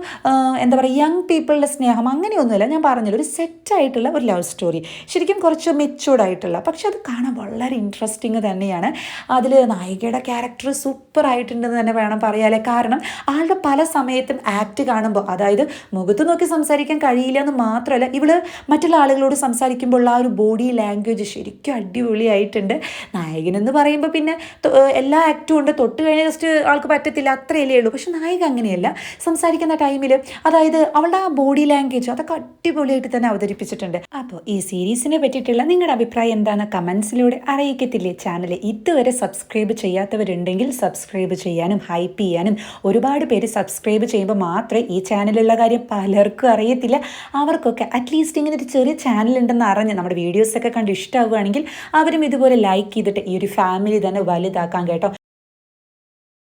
എന്താ പറയുക യങ് പീപ്പിളുടെ സ്നേഹം അങ്ങനെയൊന്നുമില്ല. ഞാൻ പറഞ്ഞല്ലോ ഒരു സെറ്റായിട്ടുള്ള ഒരു ലവ് സ്റ്റോറി ശരിക്കും കുറച്ച് മെച്ചൂർഡ് ആയിട്ടുള്ള. പക്ഷെ അത് കാണാൻ വളരെ ഇൻട്രസ്റ്റിംഗ് തന്നെയാണ്. അതിൽ നായികയുടെ ക്യാരക്ടർ സൂപ്പർ ആയിട്ടുണ്ടെന്ന് തന്നെ വേണം പറയാലേ. കാരണം ആളുടെ പല സമയത്തും ആക്ട് കാണുമ്പോൾ അതായത് മുഖത്ത് നോക്കി സംസാരിക്കാൻ കഴിയില്ല എന്ന് മാത്രമല്ല ഇവൾ മറ്റുള്ള ആളുകളോട് സംസാരിക്കുമ്പോൾ ആ ഒരു ബോഡി ലാംഗ്വേജ് ശരിക്കും അടിപൊളിയായിട്ടുണ്ട്. നായകനെന്ന് പറയുമ്പോൾ പിന്നെ എല്ലാ ആക്റ്റും ഉണ്ട്. തൊട്ട് കഴിഞ്ഞ ജസ്റ്റ് ആൾക്ക് പറ്റത്തില്ല അത്രയല്ലേ ഉള്ളൂ. പക്ഷെ നായിക അങ്ങനെയല്ല. സംസാരിക്കുന്ന ടൈമിൽ അതായത് അവളുടെ ആ ബോഡി ലാംഗ്വേജ് അതൊക്കെ അടിപൊളിയായിട്ട് തന്നെ അവതരിപ്പിച്ചിട്ടുണ്ട്. അപ്പോൾ ഈ സീരീസിനെ പറ്റിയിട്ടുള്ള നിങ്ങളുടെ അഭിപ്രായം എന്താണ് കമൻസിലൂടെ അറിയിക്കത്തില്ലേ? ചാനൽ ഇതുവരെ സബ്സ്ക്രൈബ് ചെയ്യാത്തവരുണ്ടെങ്കിൽ സബ്സ്ക്രൈബ് ചെയ്യാനും ഹൈപ്പ് ചെയ്യാനും ഒരുപാട് പേര് സബ്സ്ക്രൈബ് ചെയ്യുമ്പോൾ മാത്രമേ ഈ ചാനലുള്ള കാര്യം പലർക്കും അറിയത്തില്ല. അവർക്കൊക്കെ അറ്റ്ലീസ്റ്റ് ഇങ്ങനെ ഒരു ചെറിയ ചാനൽ ഉണ്ടെന്ന് അറിഞ്ഞ് നമ്മുടെ വീഡിയോസൊക്കെ കണ്ട് ഇഷ്ടമാവുകയാണെങ്കിൽ അവരും ഇതുപോലെ ലൈക്ക് ചെയ്തിട്ട് ഈ ഒരു ഫാമിലി തന്നെ വലുതാക്കാൻ കേട്ടോ.